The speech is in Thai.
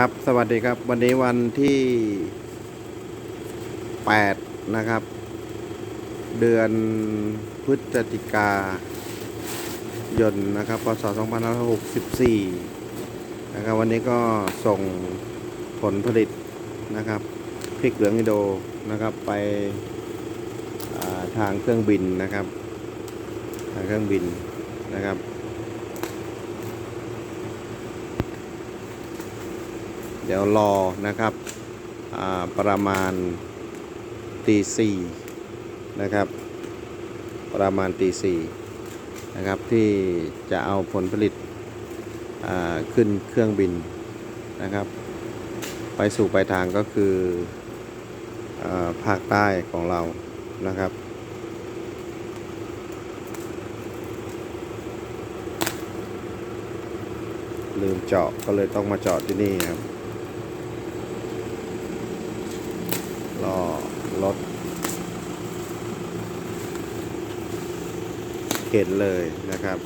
ครับ สวัสดีครับ วันนี้วันที่ 8 นะครับ เดือนพฤศจิกายนนะครับ พศ 2564 นะครับ วันนี้ก็ส่งผลผลิตนะครับ พริกเหลืองอินโดนะครับ ไปาทางเครื่องบินนะครับ ทางเครื่องบินนะครับ เดี๋ยวรอนะครับประมาณตีสี่นะครับ ประมาณตีสี่นะครับที่จะเอาผลผลิตขึ้นเครื่องบินนะครับ ไปสู่ปลายทางก็คืออภาคใต้ของเรานะครับลืมเจาะก็เลยต้องมาเจาะที่นี่ครับ รอ รถ เห็นเลยนะครับ